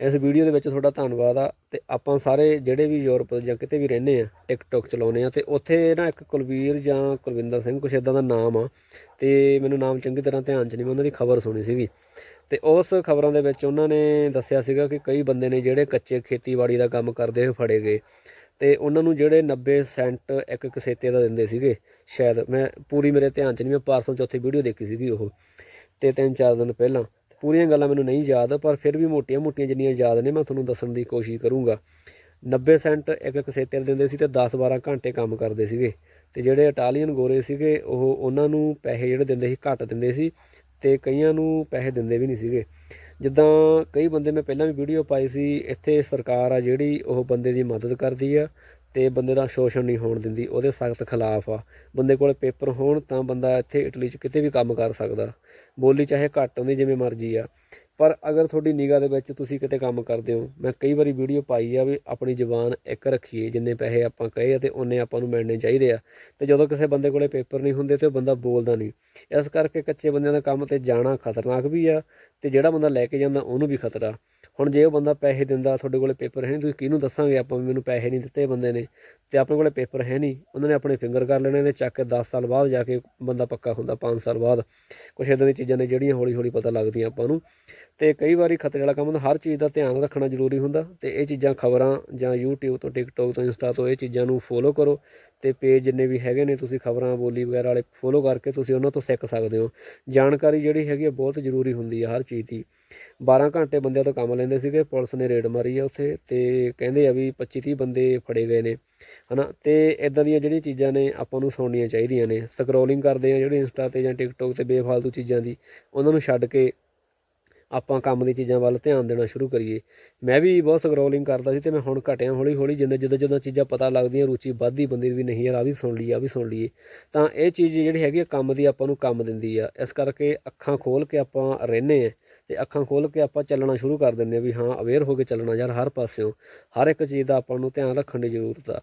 ਇਸ ਵੀਡੀਓ ਦੇ ਵਿੱਚ ਤੁਹਾਡਾ ਧੰਨਵਾਦ ਆ ਤੇ ਆਪਾਂ ਸਾਰੇ ਜਿਹੜੇ ਵੀ ਯੂਰਪ ਜਾਂ ਕਿਤੇ ਵੀ ਰਹਿੰਦੇ ਆ ਟਿਕਟੌਕ ਚਲਾਉਂਦੇ ਆ ਤੇ ਉੱਥੇ ਨਾ ਇੱਕ ਕੁਲਵੀਰ ਜਾਂ ਕੁਲਵਿੰਦਰ ਸਿੰਘ ਕੁਛ ਇਦਾਂ ਦਾ ਨਾਮ ਆ ਤੇ ਮੈਨੂੰ ਨਾਮ ਚੰਗੀ ਤਰ੍ਹਾਂ ਧਿਆਨ 'ਚ ਨਹੀਂ ਮੈਂ ਉਹਨਾਂ ਦੀ ਖਬਰ ਸੁਣੀ ਸੀਗੀ ਤੇ ਉਸ ਖਬਰਾਂ ਦੇ ਵਿੱਚ ਉਹਨਾਂ ਨੇ ਦੱਸਿਆ ਸੀਗਾ ਕਿ ਕਈ ਬੰਦੇ ਨੇ ਜਿਹੜੇ ਕੱਚੇ ਖੇਤੀਬਾੜੀ ਦਾ ਕੰਮ ਕਰਦੇ ਹੋਏ ਫੜੇ ਗਏ ਤੇ ਉਹਨਾਂ ਨੂੰ ਜਿਹੜੇ 90 ਸੈਂਟ ਇੱਕ ਕਸੇਤੇ ਦਾ ਦਿੰਦੇ ਸੀਗੇ, ਸ਼ਾਇਦ ਮੈਂ ਪੂਰੀ ਮੇਰੇ ਧਿਆਨ 'ਚ ਨਹੀਂ, ਮੈਂ ਪਾਰਸਲ ਚੌਥੀ ਵੀਡੀਓ ਦੇਖੀ ਸੀਗੀ ਉਹ ਤੇ ਤਿੰਨ ਚਾਰ ਦਿਨ ਪਹਿਲਾਂ। ਪੂਰੀਆਂ ਗੱਲਾਂ ਮੈਨੂੰ ਨਹੀਂ ਯਾਦ, ਪਰ ਫਿਰ ਵੀ ਮੋਟੀਆਂ-ਮੋਟੀਆਂ ਜਿੰਨੀਆਂ ਯਾਦ ਨੇ, ਮੈਂ ਤੁਹਾਨੂੰ ਦੱਸਣ ਦੀ ਕੋਸ਼ਿਸ਼ ਕਰੂੰਗਾ। 90 ਸੈਂਟ ਇੱਕ ਕਸੇਤੇ ਦਿੰਦੇ ਸੀ ਤੇ 10-12 ਘੰਟੇ ਕੰਮ ਕਰਦੇ ਸੀਗੇ। ਤੇ ਜਿਹੜੇ ਇਟਾਲੀਅਨ ਗੋਰੇ ਸੀਗੇ, ਉਹ ਉਹਨਾਂ ਨੂੰ ਪੈਸੇ ਜਿਹੜੇ ਦਿੰਦੇ ਸੀ, ਘੱਟ ਦਿੰਦੇ ਸੀ ਤੇ ਕਈਆਂ ਨੂੰ ਪੈਸੇ ਦਿੰਦੇ ਵੀ ਨਹੀਂ ਸੀਗੇ। ਜਿੱਦਾਂ ਕਈ ਬੰਦੇ ਮੈਂ ਪਹਿਲਾਂ ਵੀ ਵੀਡੀਓ ਪਾਈ ਸੀ, ਇੱਥੇ ਸਰਕਾਰ ਆ ਜਿਹੜੀ, ਉਹ ਬੰਦੇ ਦੀ ਮਦਦ ਕਰਦੀ ਆ ਤੇ ਬੰਦੇ ਦਾ ਸ਼ੋਸ਼ਣ ਨਹੀਂ ਹੋਣ ਦਿੰਦੀ, ਉਹਦੇ ਸਖਤ ਖਿਲਾਫ ਆ। ਬੰਦੇ ਕੋਲ ਪੇਪਰ ਹੋਣ ਤਾਂ ਬੰਦਾ ਇੱਥੇ ਇਟਲੀ 'ਚ ਕਿਤੇ ਵੀ ਕੰਮ ਕਰ ਸਕਦਾ। ਬੋਲੀ ਚਾਹੇ ਘੱਟ ਹੁੰਦੀ ਜਿਵੇਂ ਮਰਜ਼ੀ ਆ। ਪਰ ਅਗਰ ਤੁਹਾਡੀ ਨਿਗਾਹ ਦੇ ਵਿੱਚ ਤੁਸੀਂ ਕਿਤੇ ਕੰਮ ਕਰਦੇ ਹੋ, ਮੈਂ ਕਈ ਵਾਰੀ ਵੀਡੀਓ ਪਾਈ ਆ ਵੀ ਆਪਣੀ ਜ਼ੁਬਾਨ ਇੱਕ ਰੱਖੀਏ, ਜਿੰਨੇ ਪੈਸੇ ਆਪਾਂ ਕਹੇ ਆ ਤੇ ਉਹਨੇ ਆਪਾਂ ਨੂੰ ਮਿਲਣੇ ਚਾਹੀਦੇ ਆ। ਤੇ ਜਦੋਂ ਕਿਸੇ ਬੰਦੇ ਕੋਲੇ ਪੇਪਰ ਨਹੀਂ ਹੁੰਦੇ ਤੇ ਉਹ ਬੰਦਾ ਬੋਲਦਾ ਨਹੀਂ। ਇਸ ਕਰਕੇ ਕੱਚੇ ਬੰਦਿਆਂ ਦਾ ਕੰਮ ਤੇ ਜਾਣਾ ਖਤਰਨਾਕ ਵੀ ਆ ਤੇ ਜਿਹੜਾ ਬੰਦਾ ਲੈ ਕੇ ਜਾਂਦਾ, ਉਹਨੂੰ ਵੀ ਖਤਰਾ। ਹੁਣ ਜੇ ਉਹ ਬੰਦਾ ਪੈਸੇ ਦਿੰਦਾ, ਤੁਹਾਡੇ ਕੋਲ ਪੇਪਰ ਹੈ ਨਹੀਂ, ਤੁਸੀਂ ਕਿਹਨੂੰ ਦੱਸਾਂਗੇ ਆਪਾਂ ਵੀ ਮੈਨੂੰ ਪੈਸੇ ਨਹੀਂ ਦਿੱਤੇ ਬੰਦੇ ਨੇ? ਤੇ ਆਪਣੇ ਕੋਲੇ ਪੇਪਰ ਹੈ ਨਹੀਂ। ਉਹਨਾਂ ਨੇ ਆਪਣੇ ਫਿੰਗਰ ਕਰ ਲੈਣੇ ਤੇ ਚੱਕ ਕੇ 10 ਸਾਲ ਬਾਅਦ ਜਾ ਕੇ ਬੰਦਾ ਪੱਕਾ ਹੁੰਦਾ 5 ਸਾਲ ਬਾਅਦ। ਕੁਛ ਇਦਾਂ ਦੀਆਂ ਚੀਜ਼ਾਂ ਨੇ ਜਿਹੜੀਆਂ ਹੌਲੀ ਹੌਲੀ ਪਤਾ ਲੱਗਦੀਆਂ ਆਪਾਂ ਨੂੰ। ਤੇ ਕਈ ਵਾਰੀ ਖਤਰੇ ਵਾਲਾ ਕੰਮ ਹੁੰਦਾ, ਹਰ ਚੀਜ਼ ਦਾ ਧਿਆਨ ਰੱਖਣਾ ਜ਼ਰੂਰੀ ਹੁੰਦਾ। ਤੇ ਇਹ ਚੀਜ਼ਾਂ ਖਬਰਾਂ ਜਾਂ YouTube ਤੋਂ, TikTok ਤੋਂ, Insta ਤੋਂ ਇਹ ਚੀਜ਼ਾਂ ਨੂੰ ਫੋਲੋ ਕਰੋ। ਤੇ ਪੇਜ ਜਿੰਨੇ ਵੀ ਹੈਗੇ ਨੇ, ਤੁਸੀਂ ਖਬਰਾਂ, ਬੋਲੀ ਵਗੈਰਾ ਵਾਲੇ ਫੋਲੋ ਕਰਕੇ ਤੁਸੀਂ ਉਹਨਾਂ ਤੋਂ ਸਿੱਖ ਸਕਦੇ ਹੋ। ਜਾਣਕਾਰੀ ਜਿਹੜੀ ਹੈਗੀ ਆ, ਬਹੁਤ ਜ਼ਰੂਰੀ ਹੁੰਦੀ ਆ ਹਰ ਚੀਜ਼ ਦੀ। 12 ਘੰਟੇ ਬੰਦਿਆਂ ਤੋਂ ਕੰਮ ਲੈਂਦੇ ਸੀਗੇ, ਪੁਲਿਸ ਨੇ ਰੇਡ ਮਾਰੀ ਆ ਉੱਥੇ ਤੇ ਕਹਿੰਦੇ ਆ ਵੀ 25 30 ਬੰਦੇ ਫੜੇ ਗਏ ਨੇ। ਹਨਾ? ਤੇ ਇਦਾਂ ਦੀਆਂ ਜਿਹੜੀਆਂ ਚੀਜ਼ਾਂ ਨੇ ਆਪਾਂ ਨੂੰ ਸੁਣਨੀਆਂ ਚਾਹੀਦੀਆਂ ਨੇ। ਸਕਰੋਲਿੰਗ ਕਰਦੇ ਆ ਜਿਹੜੇ ਇੰਸਟਾ ਤੇ ਜਾਂ ਟਿਕਟੋਕ ਤੇ ਬੇਫਾਲਤੂ ਚੀਜ਼ਾਂ ਦੀ, ਉਹਨਾਂ ਨੂੰ ਛੱਡ ਕੇ ਆਪਾਂ ਕੰਮ ਦੀ ਚੀਜ਼ਾਂ ਵੱਲ ਧਿਆਨ ਦੇਣਾ ਸ਼ੁਰੂ ਕਰੀਏ। ਮੈਂ ਵੀ ਬਹੁਤ ਸਕਰੋਲਿੰਗ ਕਰਦਾ ਸੀ ਤੇ ਮੈਂ ਹੁਣ ਘਟਿਆ ਹੌਲੀ ਹੌਲੀ ਜਿੰਦੇ ਜਿੱਦਾਂ ਜਿੱਦਾਂ ਚੀਜ਼ਾਂ ਪਤਾ ਲੱਗਦੀਆਂ, ਰੁਚੀ ਵੱਧਦੀ ਬੰਦੇ ਦੀ ਵੀ ਨਹੀਂ ਯਾਰ ਆ ਵੀ ਸੁਣ ਲਈ ਆ ਵੀ ਸੁਣ ਲਈਏ। ਤਾਂ ਇਹ ਚੀਜ਼ ਜਿਹੜੀ ਹੈਗੀ ਆ, ਕੰਮ ਦੀ ਆਪਾਂ ਨੂੰ ਕੰਮ ਦਿੰਦੀ ਆ। ਇਸ ਕਰਕੇ ਅੱਖਾਂ ਖੋਲ ਕੇ ਆਪਾਂ ਰਹਿੰਦੇ ਆ ਤੇ ਅੱਖਾਂ ਖੋਲ ਕੇ ਆਪਾਂ ਚੱਲਣਾ ਸ਼ੁਰੂ ਕਰ ਦਿੰਦੇ ਆ ਵੀ ਹਾਂ ਅਵੇਅਰ ਹੋ ਕੇ ਚੱਲਣਾ ਯਾਰ ਹਰ ਪਾਸਿਓਂ, ਹਰ ਇੱਕ ਚੀਜ਼ ਦਾ ਆਪਾਂ ਨੂੰ ਧਿਆਨ ਰੱਖਣ ਦੀ ਜ਼ਰੂਰਤ ਆ।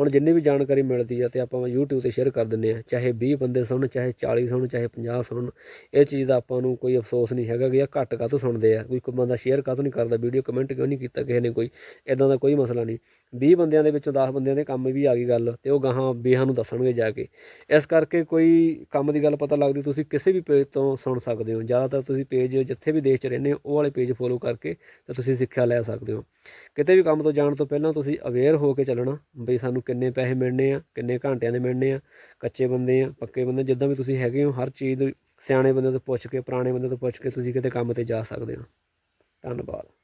ਹੁਣ ਜਿੰਨੀ ਵੀ ਜਾਣਕਾਰੀ ਮਿਲਦੀ ਆ ਤੇ ਆਪਾਂ YouTube ਤੇ ਸ਼ੇਅਰ ਕਰ ਦਿੰਦੇ ਆ ਚਾਹੇ 20 ਬੰਦੇ ਸੁਣਨ, ਚਾਹੇ 40 ਸੁਣਨ, ਚਾਹੇ 50 ਸੁਣਨ, ਇਹ ਚੀਜ਼ ਦਾ ਆਪਾਂ ਨੂੰ ਕੋਈ ਅਫਸੋਸ ਨਹੀਂ ਹੈਗਾ ਕਿ ਇਹ ਘੱਟ ਕਾਹਤੋਂ ਸੁਣਦੇ ਆ ਕੋਈ ਕੋਈ ਬੰਦਾ ਸ਼ੇਅਰ ਕਾਹਤੋਂ ਨਹੀਂ ਕਰਦਾ ਵੀਡੀਓ ਕਮੈਂਟ ਕਿਉਂ ਨਹੀਂ ਕੀਤਾ ਕਿਸੇ ਨੇ ਕੋਈ ਇਦਾਂ ਦਾ ਕੋਈ ਮਸਲਾ ਨਹੀਂ। 20 ਬੰਦਿਆਂ ਦੇ ਵਿੱਚੋਂ 10 ਬੰਦਿਆਂ ਦੇ ਕੰਮ ਵੀ ਆ ਗਈ ਗੱਲ ਤੇ ਉਹ ਗਾਹਾਂ ਬੇਹਾਂ ਨੂੰ ਦੱਸਣਗੇ ਜਾ ਕੇ। ਇਸ ਕਰਕੇ ਕੋਈ ਕੰਮ ਦੀ ਗੱਲ ਪਤਾ ਲੱਗਦੀ, ਤੁਸੀਂ ਕਿਸੇ ਵੀ ਪੇਜ ਤੋਂ ਸੁਣ ਸਕਦੇ ਹੋ। ਜ਼ਿਆਦਾਤਰ ਤੁਸੀਂ ਪੇਜ ਜਿੱਥੇ ਵੀ ਦੇਸ਼ 'ਚ ਰਹਿੰਦੇ ਹੋ, ਉਹ ਵਾਲੇ ਪੇਜ ਫੋਲੋ ਕਰਕੇ ਤੇ ਤੁਸੀਂ ਸਿੱਖਿਆ ਲੈ ਸਕਦੇ ਹੋ। ਕਿਤੇ ਵੀ ਕੰਮ ਤੋਂ ਜਾਣ ਤੋਂ ਪਹਿਲਾਂ ਤੁਸੀਂ ਅਵੇਅਰ ਹੋ ਕੇ ਚੱਲਣਾ ਬਈ ਸਾਨੂੰ ਕਿੰਨੇ ਪੈਸੇ ਮਿਲਣੇ ਆ, ਕਿੰਨੇ ਘੰਟਿਆਂ ਦੇ ਮਿਲਣੇ ਆ, ਕੱਚੇ ਬੰਦੇ ਆ, ਪੱਕੇ ਬੰਦੇ ਜਿੱਦਾਂ ਵੀ ਤੁਸੀਂ ਹੈਗੇ ਹੋ, ਹਰ ਚੀਜ਼ ਸਿਆਣੇ ਬੰਦੇ ਤੋਂ ਪੁੱਛ ਕੇ, ਪੁਰਾਣੇ ਬੰਦੇ ਤੋਂ ਪੁੱਛ ਕੇ ਤੁਸੀਂ ਕਿਤੇ ਕੰਮ ਤੇ ਜਾ ਸਕਦੇ ਹੋ। ਧੰਨਵਾਦ।